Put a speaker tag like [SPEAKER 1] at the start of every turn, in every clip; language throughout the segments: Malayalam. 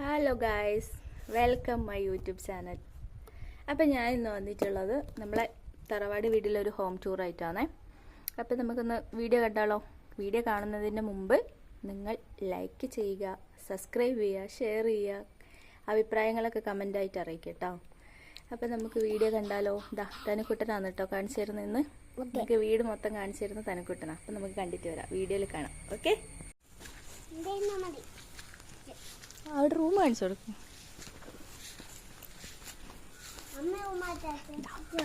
[SPEAKER 1] Hello guys welcome my YouTube channel അപ്പം ഞാൻ ഇന്ന് വന്നിട്ടുള്ളത് നമ്മളെ തറവാട് വീട്ടിലൊരു ഹോം ടൂർ ആയിട്ടാണേ. അപ്പം നമുക്കൊന്ന് വീഡിയോ കണ്ടാലോ? വീഡിയോ കാണുന്നതിന് മുമ്പ് നിങ്ങൾ ലൈക്ക് ചെയ്യുക സബ്സ്ക്രൈബ് ചെയ്യുക ഷെയർ ചെയ്യുക അഭിപ്രായങ്ങളൊക്കെ കമന്റായിട്ട് അറിയിക്കുക കേട്ടോ അപ്പം നമുക്ക് വീഡിയോ കണ്ടാലോ? ദാ തനുക്കുട്ടനാണ് കേട്ടോ കാണിച്ചു തരുന്നത് ഇന്ന് നമുക്ക് വീട് മൊത്തം കാണിച്ചു തരുന്ന തനുക്കുട്ടനാണ് അപ്പം നമുക്ക് കണ്ടിട്ട് വരാം. വീഡിയോയിൽ കാണാം. ഓക്കെ അവിടെ റൂം കാണിച്ചു കൊടുക്കും.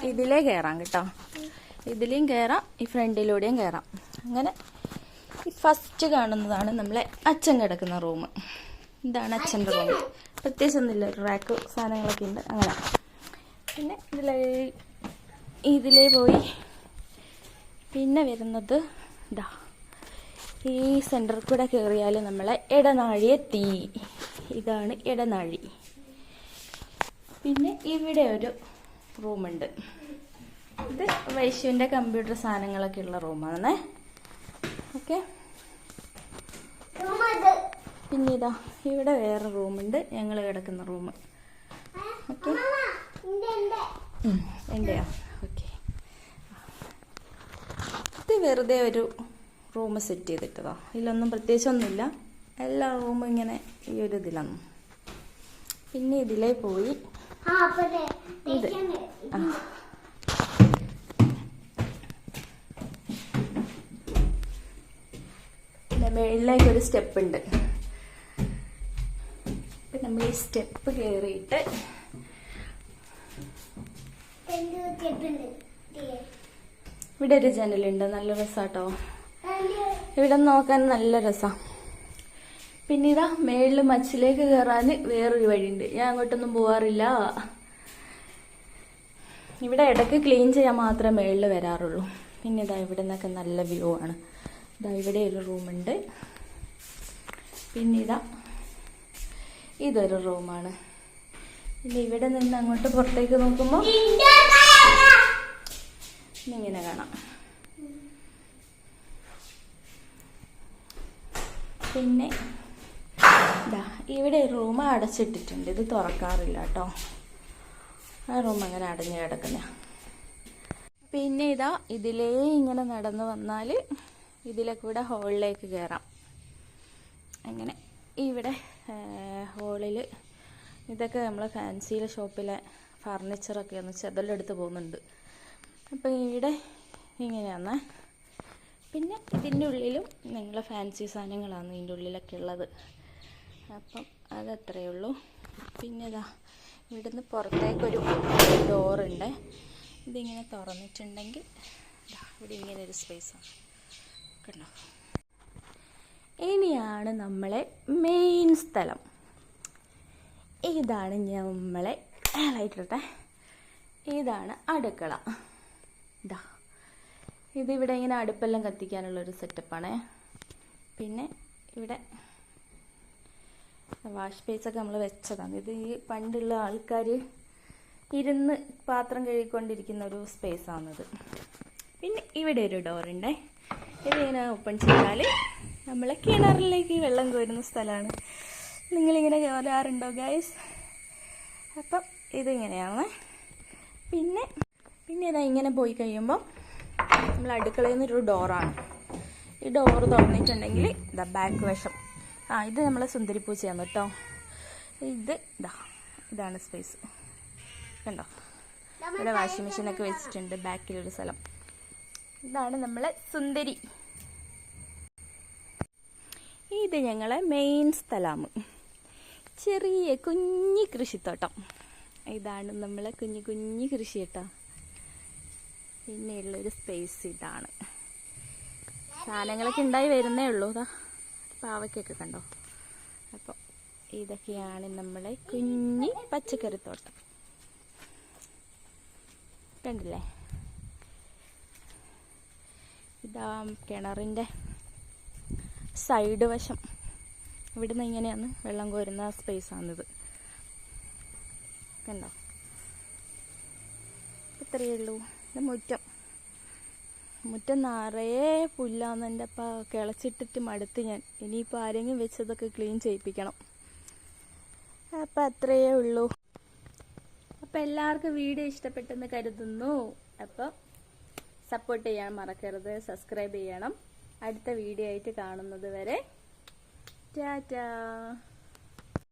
[SPEAKER 1] ഇതിലേ കയറാം കേട്ടോ. ഇതിലേയും കയറാം ഈ ഫ്രണ്ടിലൂടെയും കയറാം അങ്ങനെ ഫസ്റ്റ് കാണുന്നതാണ് നമ്മളെ അച്ഛൻ കിടക്കുന്ന റൂം ഇതാണ് അച്ഛന്റെ റൂം പ്രത്യേകിച്ച് ഒന്നുമില്ല റാക്ക് സാധനങ്ങളൊക്കെ ഉണ്ട്. അങ്ങനെ. പിന്നെ ഇതിലേ ഇതിലേ പോയി. പിന്നെ വരുന്നത് ഇതാ ഈ സെന്ററിൽ കൂടെ കയറിയാൽ നമ്മളെ ഇടനാഴി എത്തി ഇതാണ് ഇടനാഴി പിന്നെ ഇവിടെ ഒരു റൂമുണ്ട്. ഇത് വൈശുവിന്റെ കമ്പ്യൂട്ടർ സാധനങ്ങളൊക്കെ ഉള്ള റൂമാണ് ഓക്കെ. പിന്നെ ഇതാ ഇവിടെ വേറെ റൂമുണ്ട്. ഞങ്ങൾ കിടക്കുന്ന റൂം ഓക്കെ. ഓക്കെ. ഇത് വെറുതെ ഒരു റൂം സെറ്റ് ചെയ്തിട്ടതാ. ഇതിലൊന്നും പ്രത്യേകിച്ചൊന്നുമില്ല. എല്ലാ റൂമും ഇങ്ങനെ ഈ ഒരു ഇതിലാണ് പിന്നെ ഇതിലേ പോയി. ഇത്. ആ. മേളിലേക്ക് ഒരു സ്റ്റെപ്പ് ഉണ്ട് നമ്മൾ ഈ സ്റ്റെപ്പ് കയറിയിട്ട് ഇവിടെ ഒരു ജനലുണ്ട്. നല്ല രസാട്ടോ. ഇവിടെ നോക്കാൻ നല്ല രസമാണ് പിന്നെ മേളിൽ മച്ചിലേക്ക് കയറാൻ വേറൊരു വഴിയുണ്ട്. ഞാൻ അങ്ങോട്ടൊന്നും പോവാറില്ല. ഇവിടെ ഇടയ്ക്ക് ക്ലീൻ ചെയ്യാൻ മാത്രമേ മേളിൽ വരാറുള്ളൂ. പിന്നെ ഇതാ ഇവിടെ നിന്നൊക്കെ നല്ല വ്യൂ ആണ്. ഇതാ ഇവിടെ ഒരു റൂമുണ്ട്. പിന്നെ ഇതാ ഇതൊരു റൂമാണ്. പിന്നെ ഇവിടെ നിന്ന് അങ്ങോട്ട് പുറത്തേക്ക് നോക്കുമ്പോൾ ഇങ്ങനെ കാണാം. പിന്നെ ഇതാ ഇവിടെ റൂം അടച്ചിട്ടിട്ടുണ്ട്. ഇത് തുറക്കാറില്ല കേട്ടോ ആ റൂം അങ്ങനെ അടഞ്ഞു കിടക്കുന്ന. പിന്നെ ഇതാ ഇതിലേ ഇങ്ങനെ നടന്നു വന്നാൽ ഇതിലെ കൂടെ ഹോളിലേക്ക് കയറാം. അങ്ങനെ ഇവിടെ ഹോളിൽ ഇതൊക്കെ നമ്മൾ ഫാൻസിയിലെ ഷോപ്പിലെ ഫർണിച്ചറൊക്കെ ഒന്ന് ചെതലെടുത്ത് പോകുന്നുണ്ട്. അപ്പം ഇവിടെ ഇങ്ങനെയാണ് പിന്നെ ഇതിന്റെ ഉള്ളിലും നിങ്ങളെ ഫാൻസി സാധനങ്ങളാണ് ഇതിന്റെ ഉള്ളിലൊക്കെ ഉള്ളത്. അപ്പം അതത്രയേ ഉള്ളൂ. പിന്നെ ഇതാ ഇവിടുന്ന് പുറത്തേക്കൊരു ഡോറുണ്ട്. ഇതിങ്ങനെ തുറന്നിട്ടുണ്ടെങ്കിൽ ഇവിടെ ഇങ്ങനെ ഒരു സ്പേസാണ് കണ്ടോ? ഇനിയാണ് നമ്മളെ മെയിൻ സ്ഥലം. ഇതാണ് നമ്മളെ ലൈറ്റിട്ടെ ഇതാണ് അടുക്കള. ഇതാ ഇതിവിടെ ഇങ്ങനെ അടുപ്പെല്ലാം കത്തിക്കാനുള്ളൊരു സെറ്റപ്പാണേ പിന്നെ ഇവിടെ വാഷ് ബേസൊക്കെ നമ്മൾ വെച്ചതാണ്. ഇത് ഈ പണ്ടുള്ള ആൾക്കാർ ഇരുന്ന് പാത്രം കഴുകിക്കൊണ്ടിരിക്കുന്ന ഒരു സ്പേസാണിത്. പിന്നെ ഇവിടെ ഒരു ഡോറുണ്ടേ. ഇതിങ്ങനെ ഓപ്പൺ ചെയ്താൽ നമ്മളെ കിണറിലേക്ക് വെള്ളം കോരുന്ന സ്ഥലമാണ്. നിങ്ങളിങ്ങനെ കോരാറുണ്ടോ ഗൈസ്? അപ്പം ഇതിങ്ങനെയാണ്. പിന്നെ പിന്നെ ഇതാ ഇങ്ങനെ പോയി കഴിയുമ്പോൾ നമ്മൾ അടുക്കളയിൽ നിന്നൊരു ഡോറാണ്. ഈ ഡോറ് തുറന്നിട്ടുണ്ടെങ്കിൽ ഇതാ ബാക്ക് വശം. ആ ഇത് നമ്മളെ സുന്ദരിപ്പൂച്ചയാണ് കേട്ടോ. ഇത് ഇതാ ഇതാണ് സ്പേസ് കണ്ടോ? ഇവിടെ വാഷിംഗ് മെഷീനൊക്കെ വെച്ചിട്ടുണ്ട് ബാക്കിലൊരു സ്ഥലം. ഇതാണ് നമ്മളെ സുന്ദരി. ഇത് ഞങ്ങളെ മെയിൻ സ്ഥലമാണ് ചെറിയ കുഞ്ഞി കൃഷിത്തോട്ടം. ഇതാണ് നമ്മളെ കുഞ്ഞു കുഞ്ഞു കൃഷി കേട്ടോ. പിന്നെയുള്ളൊരു സ്പേസ് ഇതാണ്. സാധനങ്ങളൊക്കെ ഉണ്ടായി വരുന്നേ ഉള്ളൂ ഇതാ പാവയ്ക്കൊക്കെ കണ്ടോ? അപ്പോൾ ഇതൊക്കെയാണ് നമ്മളെ കുഞ്ഞി പച്ചക്കറിത്തോട്ടം കണ്ടില്ലേ? ഇതാ കിണറിന്റെ സൈഡ് വശം. ഇവിടുന്ന് ഇങ്ങനെയാണ് വെള്ളം കോരുന്ന സ്പേസാണിത് കണ്ടോ? ഇത്രയേ ഉള്ളൂ. ഇത് മുറ്റം. മുറ്റം നിറയെ പുല്ലാന്ന് എന്റെ അപ്പ കിളച്ചിട്ടിട്ട് മടുത്ത് ഞാൻ. ഇനിയിപ്പോൾ ആരെങ്കിലും വെച്ചതൊക്കെ ക്ലീൻ ചെയ്യിപ്പിക്കണം. അപ്പം അത്രയേ ഉള്ളൂ. അപ്പം എല്ലാവർക്കും വീഡിയോ ഇഷ്ടപ്പെട്ടെന്ന് കരുതുന്നു. അപ്പം സപ്പോർട്ട് ചെയ്യാൻ മറക്കരുത്. സബ്സ്ക്രൈബ് ചെയ്യണം. അടുത്ത വീഡിയോ ആയിട്ട് കാണുന്നത് വരെ ടാറ്റാ.